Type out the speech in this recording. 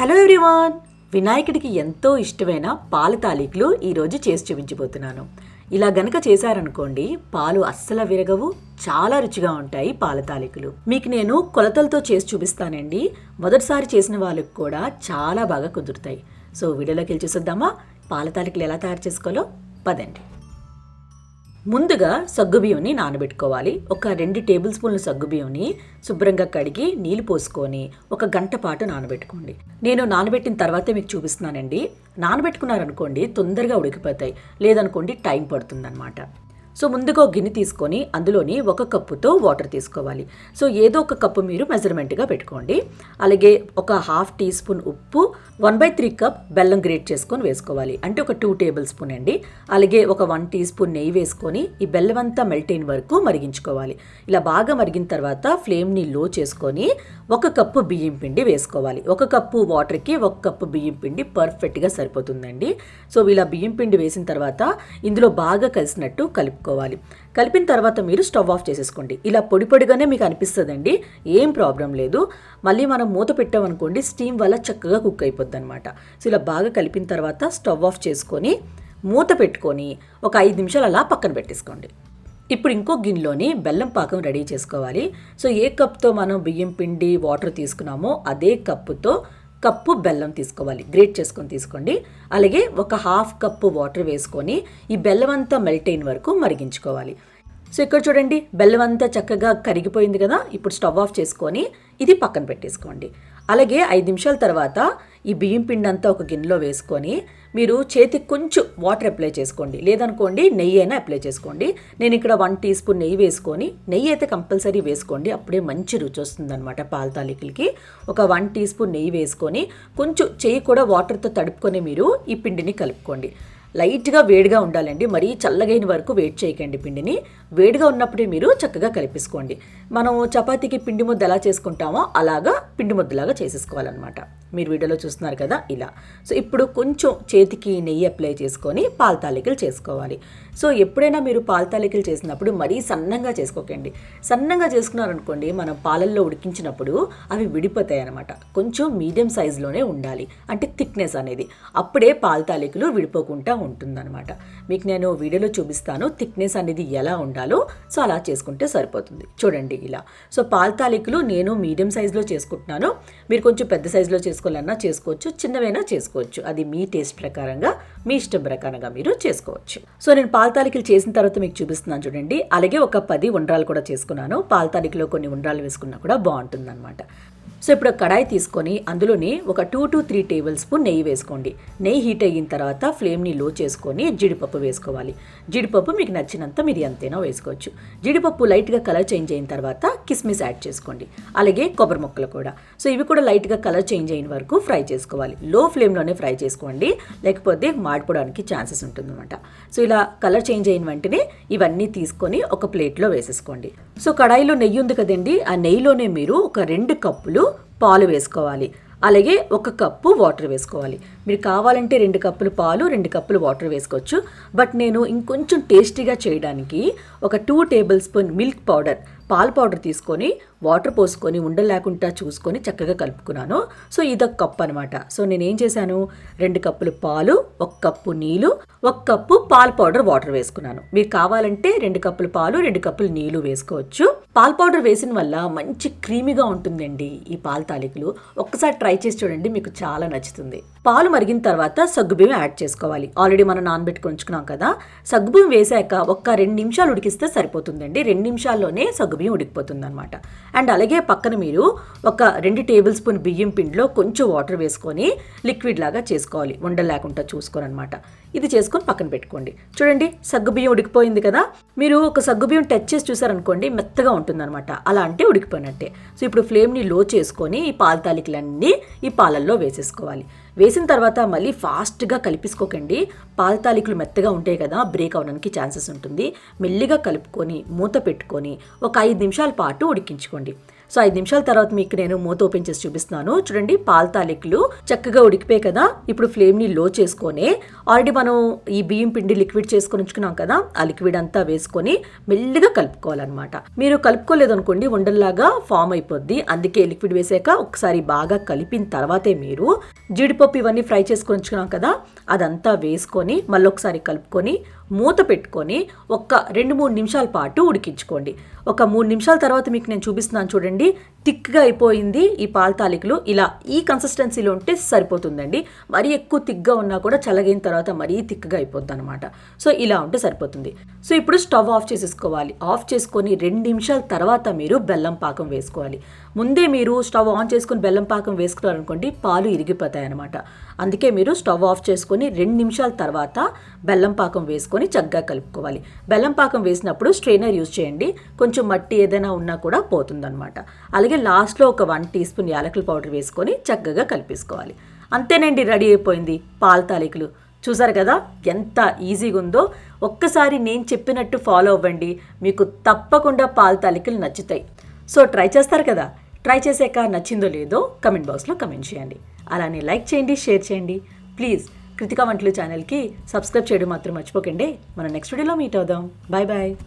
Hello everyone. వినాయకుడికి ఎంతో ఇష్టమైన పాల తాలికలు ఈరోజు చేసి చూపించబోతున్నాను. ఇలా గనక చేశారనుకోండి పాలు అస్సలు విరగవు చాలా రుచిగా ఉంటాయి పాల తాలికలు. మీకు నేను కొలతలతో చేసి చూపిస్తానండి. మొదటిసారి చేసిన వాళ్ళకి కూడా చాలా బాగా కుదురుతాయి. సో వీడియోలోకి వెళ్ళి చూసేద్దామా? పాల తాలికలు ఎలా తయారు చేసుకోవాలో? పదండి. ముందుగా సగ్గుబియ్యంని నానబెట్టుకోవాలి. ఒక రెండు టేబుల్ స్పూన్ల సగ్గుబియ్యంని శుభ్రంగా కడిగి నీళ్ళు పోసుకొని ఒక గంట పాటు నానబెట్టుకోండి. నేను నానబెట్టిన తర్వాతే మీకు చూపిస్తున్నానండి. నానబెట్టుకున్నారనుకోండి తొందరగా ఉడికిపోతాయి. లేదనుకోండి టైం పడుతుందన్నమాట. సో ముందుగా గిన్నె తీసుకొని అందులోని ఒక కప్పుతో వాటర్ తీసుకోవాలి. సో ఏదో ఒక కప్పు మీరు మెజర్మెంట్గా పెట్టుకోండి. అలాగే ఒక హాఫ్ టీ స్పూన్ ఉప్పు వన్ బై త్రీ కప్ బెల్లం గ్రేట్ చేసుకొని వేసుకోవాలి. అంటే ఒక టూ టేబుల్ స్పూన్ అండి. అలాగే ఒక వన్ టీ స్పూన్ నెయ్యి వేసుకొని ఈ బెల్లం అంతా మెల్ట్ అయిన వరకు మరిగించుకోవాలి. ఇలా బాగా మరిగిన తర్వాత ఫ్లేమ్ని లో చేసుకొని ఒక కప్పు బియ్యం పిండి వేసుకోవాలి. ఒక కప్పు వాటర్కి ఒక కప్పు బియ్యం పిండి పర్ఫెక్ట్గా సరిపోతుందండి. సో ఇలా బియ్యం పిండి వేసిన తర్వాత ఇందులో బాగా కలిసినట్టు కలుపుకోవాలి కలిపిన తర్వాత మీరు స్టవ్ ఆఫ్ చేసేసుకోండి. ఇలా పొడి పొడిగానే మీకు అనిపిస్తుందండి. ఏం ప్రాబ్లం లేదు. మళ్ళీ మనం మూత పెట్టామనుకోండి స్టీమ్ వల్ల చక్కగా కుక్ అయిపోద్ది అనమాట సో ఇలా బాగా కలిపిన తర్వాత స్టవ్ ఆఫ్ చేసుకొని మూత పెట్టుకొని ఒక ఐదు నిమిషాలు అలా పక్కన పెట్టేసుకోండి. ఇప్పుడు ఇంకో గిన్నెలోని బెల్లం పాకం రెడీ చేసుకోవాలి. సో ఏ కప్తో మనం బియ్యం పిండి వాటర్ తీసుకున్నామో అదే కప్పుతో కప్పు బెల్లం తీసుకోవాలి. గ్రేట్ చేసుకొని తీసుకోండి. అలాగే ఒక హాఫ్ కప్పు వాటర్ వేసుకొని ఈ బెల్లం అంతా మెల్ట్ అయిన వరకు మరిగించుకోవాలి. సో ఇక్కడ చూడండి బెల్లం అంతా చక్కగా కరిగిపోయింది కదా? ఇప్పుడు స్టవ్ ఆఫ్ చేసుకొని ఇది పక్కన పెట్టేసుకోండి. అలాగే ఐదు నిమిషాల తర్వాత ఈ బియ్యం పిండి అంతా ఒక గిన్నెలో వేసుకొని మీరు చేతికి కొంచెం వాటర్ అప్లై చేసుకోండి. లేదనుకోండి నెయ్యి అయినా అప్లై చేసుకోండి. నేను ఇక్కడ వన్ టీ స్పూన్ నెయ్యి వేసుకొని నెయ్యి అయితే కంపల్సరీ వేసుకోండి. అప్పుడే మంచి రుచి వస్తుందన్నమాట పాల తాలికలకి. ఒక వన్ టీ స్పూన్ నెయ్యి వేసుకొని కొంచెం చెయ్యి కూడా వాటర్తో తడుపుకొని మీరు ఈ పిండిని కలుపుకోండి. లైట్గా వేడిగా ఉండాలండి. మరీ చల్లగైన వరకు వేడి చేయకండి పిండిని. వేడిగా ఉన్నప్పుడే మీరు చక్కగా కలిపేసుకోండి. మనం చపాతీకి పిండి ముద్ద ఎలా చేసుకుంటామో అలాగా పిండి ముద్దలాగా చేసేసుకోవాలన్నమాట. మీరు వీడియోలో చూస్తున్నారు కదా ఇలా. సో ఇప్పుడు కొంచెం చేతికి నెయ్యి అప్లై చేసుకొని పాల తాలికలు చేసుకోవాలి. సో ఎప్పుడైనా మీరు పాల తాలికలు చేసినప్పుడు మరీ సన్నంగా చేసుకోకండి. సన్నంగా చేసుకున్నారనుకోండి మనం పాలల్లో ఉడికించినప్పుడు అవి విడిపోతాయి అనమాట కొంచెం మీడియం సైజులోనే ఉండాలి. అంటే థిక్నెస్ అనేది. అప్పుడే పాల తాలికలు విడిపోకుండా ఉంటుందన్నమాట. మీకు నేను వీడియోలో చూపిస్తాను థిక్నెస్ అనేది ఎలా ఉండాలో. సో అలా చేసుకుంటే సరిపోతుంది. చూడండి ఇలా. సో పాల తాలికలు నేను మీడియం సైజులో చేసుకుంటున్నాను. మీరు కొంచెం పెద్ద సైజులో చేసుకోవాలన్నా చేసుకోవచ్చు. చిన్నవైనా చేసుకోవచ్చు. అది మీ టేస్ట్ ప్రకారంగా మీ ఇష్టం ప్రకారంగా మీరు చేసుకోవచ్చు. సో నేను పాల తాలికలు చేసిన తర్వాత మీకు చూపిస్తున్నాను చూడండి. అలాగే ఒక పది ఉండ్రాలు కూడా చేసుకున్నాను. పాల తాలికలో కొన్ని ఉండ్రాలు వేసుకున్నా కూడా బాగుంటుంది సో ఇప్పుడు కడాయి తీసుకొని అందులోని ఒక two to three table spoon నెయ్యి వేసుకోండి. నెయ్యి హీట్ అయిన తర్వాత ఫ్లేమ్ని లో చేసుకొని జీడిపప్పు వేసుకోవాలి. జీడిపప్పు మీకు నచ్చినంత మీరు ఎంతైనా వేసుకోవచ్చు. జీడిపప్పు లైట్గా కలర్ చేంజ్ అయిన తర్వాత కిస్మిస్ యాడ్ చేసుకోండి. అలాగే కొబ్బరి ముక్కలు కూడా. సో ఇవి కూడా లైట్గా కలర్ చేంజ్ అయిన వరకు ఫ్రై చేసుకోవాలి. లో ఫ్లేమ్లోనే ఫ్రై చేసుకోండి. లేకపోతే మాడిపోవడానికి ఛాన్సెస్ ఉంటుందన్నమాట. సో ఇలా కలర్ చేంజ్ అయిన వెంటనే ఇవన్నీ తీసుకొని ఒక ప్లేట్లో వేసేసుకోండి. సో కడాయిలో నెయ్యి ఉంది కదండి. ఆ నెయ్యిలోనే మీరు ఒక రెండు కప్పులు పాలు వేసుకోవాలి. అలాగే ఒక కప్పు వాటర్ వేసుకోవాలి. మీరు కావాలంటే రెండు కప్పులు పాలు రెండు కప్పులు వాటర్ వేసుకోవచ్చు. బట్ నేను ఇంకొంచెం టేస్టీగా చేయడానికి ఒక two table spoon milk powder Paul powder తీసుకొని వాటర్ పోసుకొని ఉండలేకుండా చూసుకొని చక్కగా కలుపుకున్నాను. సో ఇదొక కప్ అనమాట సో నేను ఏం చేశాను? రెండు కప్పులు పాలు ఒక కప్పు నీళ్ళు ఒక కప్పు పాల్ పౌడర్ వాటర్ వేసుకున్నాను. మీరు కావాలంటే రెండు కప్పులు పాలు రెండు కప్పులు నీళ్ళు వేసుకోవచ్చు. పాల్ పౌడర్ వేసిన వల్ల మంచి క్రీమీగా ఉంటుందండి ఈ పాల తాలికలు. ఒక్కసారి ట్రై చేసి చూడండి మీకు చాలా నచ్చుతుంది. పాలు మరిగిన తర్వాత సగ్గుబియ్యం యాడ్ చేసుకోవాలి. ఆల్రెడీ మనం నానబెట్టుకుని ఉంచుకున్నాం కదా సగ్గుబియ్యం వేసాక ఒక్క రెండు నిమిషాలు ఉడికిస్తే సరిపోతుందండి. రెండు నిమిషాల్లోనే సగ్గుబియ్యం ఉడికిపోతుంది అనమాట అండ్ అలాగే పక్కన మీరు ఒక రెండు టేబుల్ స్పూన్ బియ్యం పిండిలో కొంచెం వాటర్ వేసుకొని లిక్విడ్ లాగా చేసుకోవాలి. ఉండ లేకుండా చూసుకొని అనమాట ఇది చేసుకొని పక్కన పెట్టుకోండి. చూడండి సగ్గుబియ్యం ఉడికిపోయింది కదా. మీరు ఒక సగ్గుబియ్యం టచ్ చేసి చూసారనుకోండి మెత్తగా ఉంటుందన్నమాట. అలా అంటే ఉడికిపోయినట్టే. సో ఇప్పుడు ఫ్లేమ్ని లో చేసుకొని ఈ పాల తాలికలన్నీ ఈ పాలల్లో వేసేసుకోవాలి. వేసిన తర్వాత మళ్ళీ ఫాస్ట్గా కలిపించుకోకండి పాలతాలికలు మెత్తగా ఉంటాయి కదా బ్రేక్ అవడానికి ఛాన్సెస్ ఉంటుంది. మెల్లిగా కలుపుకొని మూత పెట్టుకొని ఒక ఐదు నిమిషాల పాటు ఉడికించుకోండి. సో ఐదు నిమిషాల తర్వాత మీకు నేను మూత ఓపెన్ చేసి చూపిస్తున్నాను. చూడండి పాలతాలికలు చక్కగా ఉడికిపోయాయి కదా. ఇప్పుడు ఫ్లేమ్ని లో చేసుకొని ఆల్రెడీ మనం ఈ బియ్యం పిండి లిక్విడ్ చేసుకొని ఉంచుకున్నాం కదా ఆ లిక్విడ్ అంతా వేసుకొని మెల్లిగా కలుపుకోవాలన్నమాట. మీరు కలుపుకోలేదు అనుకోండి ఉండల్లాగా ఫామ్ అయిపోద్ది. అందుకే లిక్విడ్ వేసాక ఒకసారి బాగా కలిపిన తర్వాతే మీరు జీడిపప్పు ఇవన్నీ ఫ్రై చేసుకొని ఉంచుకున్నాం కదా అదంతా వేసుకొని మళ్ళీ ఒకసారి కలుపుకొని మూత పెట్టుకొని ఒక్క రెండు మూడు నిమిషాల పాటు ఉడికించుకోండి. ఒక మూడు నిమిషాల తర్వాత మీకు నేను చూపిస్తున్నాను చూడండి. థిక్గా అయిపోయింది ఈ పాల తాలికలు. ఇలా ఈ కన్సిస్టెన్సీలో ఉంటే సరిపోతుందండి. మరీ ఎక్కువ థిక్గా ఉన్నా కూడా చల్లగైన తర్వాత మరీ థిక్గా అయిపోద్ది అనమాట సో ఇలా ఉంటే సరిపోతుంది. సో ఇప్పుడు స్టవ్ ఆఫ్ చేసేసుకోవాలి. ఆఫ్ చేసుకొని రెండు నిమిషాల తర్వాత మీరు బెల్లం పాకం వేసుకోవాలి. ముందే మీరు స్టవ్ ఆన్ చేసుకుని బెల్లం పాకం వేసుకున్నారనుకోండి పాలు ఇరిగిపోతాయి. అనమాట అందుకే మీరు స్టవ్ ఆఫ్ చేసుకొని రెండు నిమిషాల తర్వాత బెల్లం పాకం వేసుకొని చక్కగా కలుపుకోవాలి. బెల్లం పాకం వేసినప్పుడు స్ట్రెయినర్ యూజ్ చేయండి. కొంచెం మట్టి ఏదైనా ఉన్నా కూడా పోతుందన్నమాట. అలాగే లాస్ట్లో ఒక వన్ టీ స్పూన్ యాలకుల పౌడర్ వేసుకొని చక్కగా కలిపేసుకోవాలి. అంతేనండి రెడీ అయిపోయింది పాల తాలికలు. చూసారు కదా ఎంత ఈజీగా ఉందో. ఒక్కసారి నేను చెప్పినట్టు ఫాలో అవ్వండి. మీకు తప్పకుండా పాల తాలికలు నచ్చుతాయి. సో ట్రై చేస్తారు కదా? ట్రై చేసాక నచ్చిందో లేదో కమెంట్ బాక్స్లో కమెంట్ చేయండి. అలానే లైక్ చేయండి షేర్ చేయండి. ప్లీజ్ కృతికా వంటలు ఛానల్కి సబ్స్క్రైబ్ చేయడం మాత్రం మర్చిపోకండి. మనం నెక్స్ట్ వీడియోలో మీట్ అవుదాం. Bye bye